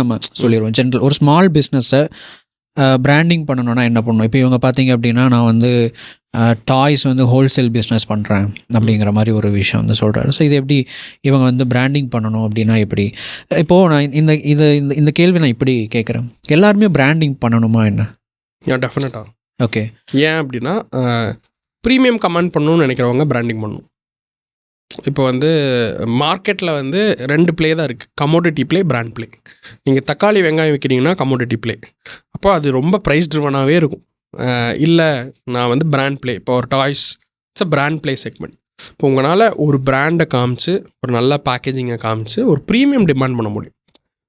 நம்ம சொல்லிடுவோம். ஜென்ரல் ஒரு ஸ்மால் பிஸ்னஸை பிராண்டிங் பண்ணணும்னா என்ன பண்ணணும்? இப்போ இவங்க பார்த்தீங்க அப்படின்னா நான் வந்து டாய்ஸ் வந்து ஹோல்சேல் பிஸ்னஸ் பண்ணுறேன் அப்படிங்கிற மாதிரி ஒரு விஷயம் வந்து சொல்கிறாரு ஸோ இது எப்படி இவங்க வந்து பிராண்டிங் பண்ணணும் அப்படின்னா எப்படி? இப்போது நான் இந்த இது இந்த கேள்வி நான் இப்படி கேட்குறேன் எல்லாருமே பிராண்டிங் பண்ணணுமா என்ன? ஏன் டெஃபினட்டாக ஓகே ஏன் அப்படின்னா ப்ரீமியம் கமெண்ட் பண்ணணும்னு நினைக்கிறவங்க பிராண்டிங் பண்ணணும். இப்போ வந்து மார்க்கெட்டில் வந்து ரெண்டு ப்ளே தான் இருக்குது கமோடிட்டி ப்ளே பிராண்ட் ப்ளே நீங்கள் தக்காளி வெங்காயம் விற்கிறீங்கன்னா கமோடிட்டி ப்ளே அப்போ அது ரொம்ப ப்ரைஸ் ட்ரிவனாகவே இருக்கும். இல்லை நான் வந்து பிராண்ட் ப்ளே இப்போ ஒரு toys it's a brand play segment இப்போ உங்களால் ஒரு பிராண்டை காமிச்சு ஒரு நல்ல பேக்கேஜிங்கை காமிச்சு ஒரு ப்ரீமியம் டிமாண்ட் பண்ண முடியும்.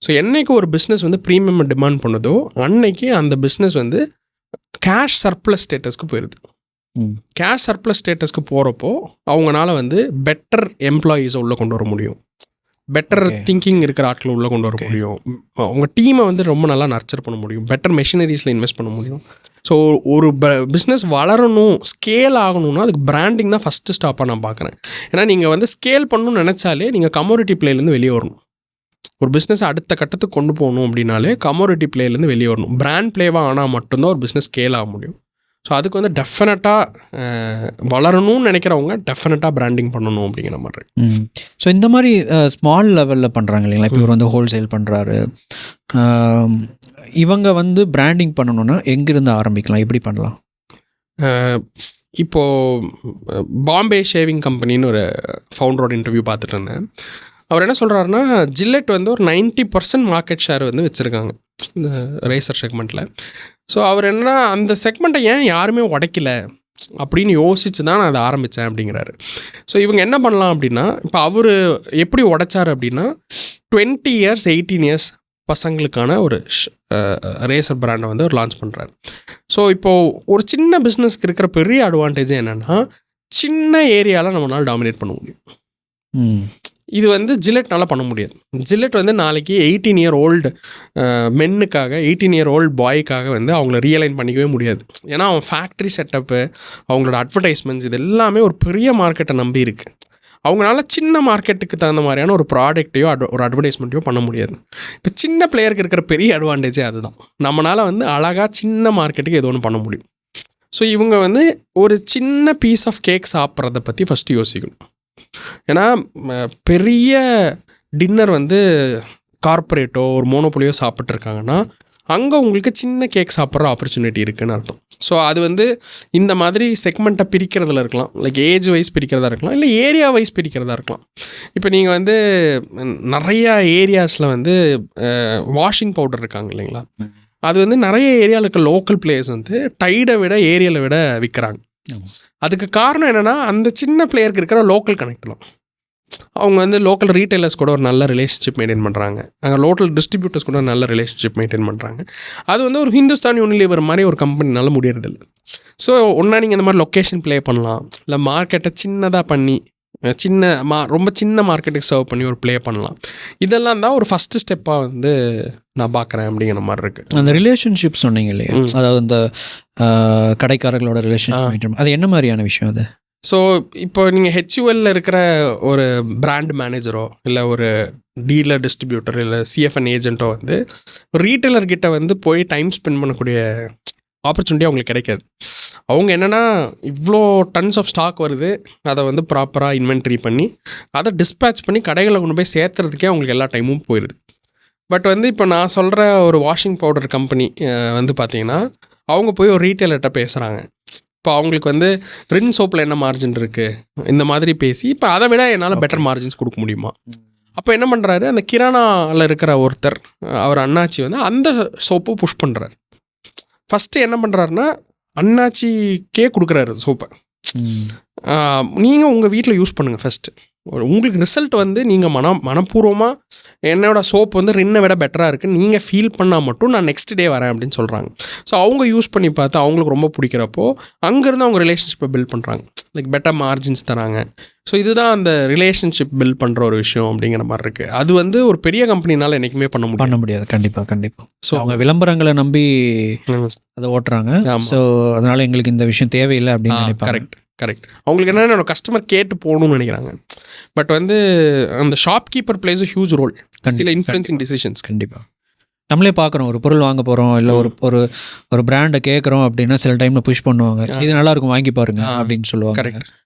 ஸோ என்றைக்கு ஒரு பிஸ்னஸ் வந்து ப்ரீமியம் டிமாண்ட் பண்ணுதோ அன்னைக்கு அந்த பிஸ்னஸ் வந்து கேஷ் சர்ப்ளஸ் ஸ்டேட்டஸ்க்கு போயிடுது கேஷ் சர்ப்ளஸ் ஸ்டேட்டஸ்க்கு போகிறப்போ அவங்களால வந்து பெட்டர் எம்ப்ளாயீஸை உள்ளே கொண்டு வர முடியும். பெட்டர். திங்கிங் இருக்கிற ஆட்களை உள்ளே கொண்டு வர. முடியும். அவங்க டீமை வந்து ரொம்ப நல்லா நர்ச்சர் பண்ண முடியும். பெட்டர் மெஷினரிஸில் இன்வெஸ்ட் பண்ண முடியும். ஸோ ஒரு பிஸ்னஸ் வளரணும் ஸ்கேல் ஆகணும்னா அதுக்கு பிராண்டிங் தான் ஃபஸ்ட்டு ஸ்டாப்பாக நான் பார்க்குறேன். ஏன்னா நீங்கள் வந்து ஸ்கேல் பண்ணணும்னு நினச்சாலே நீங்கள் கமோடிட்டி பிளேலேருந்து வெளியே வரணும். ஒரு பிஸ்னஸ் அடுத்த கட்டத்துக்கு கொண்டு போகணும் அப்படின்னாலே கமோடிட்டி பிளேலேருந்து வெளியே வரணும். பிராண்ட் பிளேவாக ஆனால் மட்டும்தான் ஒரு பிஸ்னஸ் ஸ்கேல் ஆக முடியும். ஸோ அதுக்கு வந்து டெஃபினட்டாக வளரணும்னு நினைக்கிறவங்க டெஃபினட்டாக பிராண்டிங் பண்ணணும் அப்படிங்கிற மாதிரி. ஸோ இந்த மாதிரி ஸ்மால் லெவலில் பண்ணுறாங்க இல்லைங்களா? இப்போ இவர் வந்து ஹோல்சேல் பண்ணுறாரு இவங்க வந்து பிராண்டிங் பண்ணணும்னா எங்கிருந்து ஆரம்பிக்கலாம்? எப்படி பண்ணலாம்? அஹ், இப்போ அஹ், பாம்பே ஷேவிங் கம்பெனின்னு ஒரு ஃபவுண்டரோட இன்டர்வியூ பார்த்துட்டு இருந்தேன். அவர் என்ன சொல்கிறாருன்னா ஜில்லெட் வந்து ஒரு 90% பர்சன்ட் மார்க்கெட் ஷேர் வந்து வச்சுருக்காங்க. இந்த ரேசர் செக்மெண்ட்டில் ஸோ அவர் என்ன அந்த செக்மெண்ட்டை ஏன் யாருமே உடைக்கல? அப்படின்னு யோசித்து தான் நான் அதை ஆரம்பித்தேன் அப்படிங்கிறாரு. ஸோ இவங்க என்ன பண்ணலாம் அப்படின்னா இப்போ அவர் எப்படி உடைச்சார் அப்படின்னா டுவெண்ட்டி இயர்ஸ் எயிட்டீன் இயர்ஸ் பசங்களுக்கான ஒரு ரேசர் பிராண்டை வந்து அவர் லான்ச் பண்ணுறாரு ஸோ இப்போது ஒரு சின்ன பிஸ்னஸ்க்கு இருக்கிற பெரிய அட்வான்டேஜ் என்னென்னா சின்ன ஏரியாவில் நம்மளால் டாமினேட் பண்ண முடியும். இது வந்து ஜில்லெட்னால பண்ண முடியாது. ஜில்லெட் வந்து நாளைக்கு எயிட்டீன் இயர் ஓல்டு மென்னுக்காக எயிட்டீன் இயர் ஓல்டு பாய்க்காக வந்து அவங்கள ரியலைன் பண்ணிக்கவே முடியாது. ஏன்னா அவன் ஃபேக்ட்ரி செட்டப்பு அவங்களோட அட்வர்டைஸ்மெண்ட்ஸ் இது எல்லாமே ஒரு பெரிய மார்க்கெட்டை நம்பி இருக்குது அவங்களால சின்ன மார்க்கெட்டுக்கு தகுந்த மாதிரியான ஒரு ப்ராடக்ட்டையோ அட் ஒரு அட்வர்டைஸ்மெண்ட்டையோ பண்ண முடியாது. இப்போ சின்ன பிளேயருக்கு இருக்கிற பெரிய அட்வான்டேஜே அதுதான். நம்மளால் வந்து அழகாக சின்ன மார்க்கெட்டுக்கு ஏதோ ஒன்று பண்ண முடியும். ஸோ இவங்க வந்து ஒரு சின்ன பீஸ் ஆஃப் கேக் சாப்பிட்றத பற்றி ஃபஸ்ட்டு யோசிக்கணும். ஏன்னா பெரிய டின்னர் வந்து கார்ப்பரேட்டோ ஒரு மோனோபொலியோ சாப்பிட்ருக்காங்கன்னா அங்கே உங்களுக்கு சின்ன கேக் சாப்பிட்ற ஆப்பர்ச்சுனிட்டி இருக்குன்னு அர்த்தம். ஸோ அது வந்து இந்த மாதிரி செக்மெண்ட்டை பிரிக்கிறதுல இருக்கலாம். லைக் ஏஜ் வைஸ் பிரிக்கிறதா இருக்கலாம். இல்லை ஏரியா வைஸ் பிரிக்கிறதா இருக்கலாம். இப்போ நீங்கள் வந்து நிறையா ஏரியாஸில் வந்து வாஷிங் பவுடர் இருக்காங்க இல்லைங்களா? அது வந்து நிறைய ஏரியாவில் இருக்க லோக்கல் பிளேயர்ஸ் வந்து டைடை விட ஏரியாவில் விட விற்கிறாங்க. அதுக்கு காரணம் என்னென்னா அந்த சின்ன பிளேயருக்கு இருக்கிற லோக்கல் கனெக்ட் தான். அவங்க வந்து லோக்கல் ரீட்டைலர்ஸ் கூட ஒரு நல்ல ரிலேஷன்ஷிப் மெயின்டைன் பண்ணுறாங்க அங்கே லோக்கல் டிஸ்ட்ரிபியூட்டர்ஸ் கூட நல்ல ரிலேஷன்ஷிப் மெயின்டைன் பண்ணுறாங்க அது வந்து ஒரு ஹிந்துஸ்தான் யூனிலிவர் மாதிரி ஒரு கம்பெனினால முடியறதில்ல. ஸோ ஒன்றா நீங்கள் இந்த மாதிரி லொக்கேஷன் ப்ளே பண்ணலாம். இல்லை மார்க்கெட்டை சின்னதாக பண்ணி சின்ன மா ரொம்ப சின்ன மார்க்கெட்டுக்கு சர்வ் பண்ணி ஒரு ப்ளே பண்ணலாம். இதெல்லாம் தான் ஒரு ஃபஸ்ட்டு ஸ்டெப்பாக வந்து நான் பார்க்குறேன் அப்படிங்கிற மாதிரி இருக்குது அந்த ரிலேஷன்ஷிப் சொன்னீங்க இல்லையா. அதாவது இந்த கடைக்காரர்களோட ரிலேஷன்ஷிப் அது என்ன மாதிரியான விஷயம் அது? ஸோ இப்போ நீங்கள் ஹெச்யூஎல்ல இருக்கிற ஒரு பிராண்ட் மேனேஜரோ இல்லை ஒரு டீலர் டிஸ்ட்ரிபியூட்டர் இல்லை சிஎஃப்என் ஏஜென்ட்டோ வந்து ஒரு ரீட்டைலர் கிட்ட வந்து போய் டைம் ஸ்பெண்ட் பண்ணக்கூடிய ஆப்பர்ச்சுனிட்டி அவங்களுக்கு கிடைக்காது. அவங்க என்னென்னா இவ்வளோ டன்ஸ் ஆஃப் ஸ்டாக் வருது. அதை வந்து ப்ராப்பராக இன்வென்ட்ரி பண்ணி அதை டிஸ்பேட்ச் பண்ணி கடைகளை கொண்டு போய் சேர்த்துறதுக்கே அவங்களுக்கு எல்லா டைமும் போயிடுது பட் வந்து இப்போ நான் சொல்கிற ஒரு வாஷிங் பவுடர் கம்பெனி வந்து பார்த்தீங்கன்னா அவங்க போய் ஒரு ரீட்டைலர்கிட்ட பேசுகிறாங்க இப்போ அவங்களுக்கு வந்து ரின் சோப்பில் என்ன மார்ஜின் இருக்குது இந்த மாதிரி பேசி இப்போ அதை விட என்னால் பெட்டர் மார்ஜின்ஸ் கொடுக்க முடியுமா? அப்போ என்ன பண்ணுறாரு அந்த கிரானாவில் இருக்கிற ஒருத்தர் அவர் அண்ணாச்சி வந்து அந்த சோப்பை புஷ் பண்ணுறாரு ஃபஸ்ட்டு என்ன பண்ணுறாருன்னா அண்ணாச்சிக்கே கொடுக்குறாரு சோப்பை. நீங்கள் உங்கள் வீட்டில் யூஸ் பண்ணுங்கள் ஃபஸ்ட்டு உங்களுக்கு ரிசல்ட் வந்து நீங்கள் மன மனப்பூர்வமாக என்னோட சோப் வந்து ரின்னை விட பெட்டராக இருக்குது நீங்கள் ஃபீல் பண்ணால் மட்டும் நான் நெக்ஸ்ட் டே வரேன் அப்படின்னு சொல்கிறாங்க ஸோ அவங்க யூஸ் பண்ணி பார்த்து அவங்களுக்கு ரொம்ப பிடிக்கிறப்போ அங்கேருந்து அவங்க ரிலேஷன்ஷிப்பை பில்ட் பண்ணுறாங்க லைக் பெட்டர் மார்ஜின்ஸ் தராங்க. ஸோ இதுதான் அந்த ரிலேஷன்ஷிப் பில்ட் பண்ணுற ஒரு விஷயம் அப்படிங்கிற மாதிரி இருக்குது அது வந்து ஒரு பெரிய கம்பெனினால என்றைக்குமே பண்ண முடியும் பண்ண முடியாது. கண்டிப்பா கண்டிப்பா. ஸோ அவங்க விளம்பரங்களை நம்பி அதை ஓட்டுறாங்க. ஸோ அதனால எங்களுக்கு இந்த விஷயம் தேவையில்லை அப்படின்னு கரெக்ட் கரெக்ட் அவங்களுக்கு என்னன்னா கஸ்டமர் கேட்டு போகணும்னு நினைக்கிறாங்க. பட் வந்து அந்த shop keeper plays huge role சில இன்ஃப்ளூயன்சிங் டிசிஷன்ஸ் கண்டிப்பா. நம்மளே பார்க்குறோம் ஒரு பொருள் வாங்க போகிறோம் இல்லை ஒரு ஒரு ஒரு பிராண்டை கேட்குறோம் அப்படின்னா சில டைமில் புஷ் பண்ணுவாங்க. இது நல்லா இருக்கும் வாங்கி பாருங்க அப்படின்னு சொல்லுவாங்க.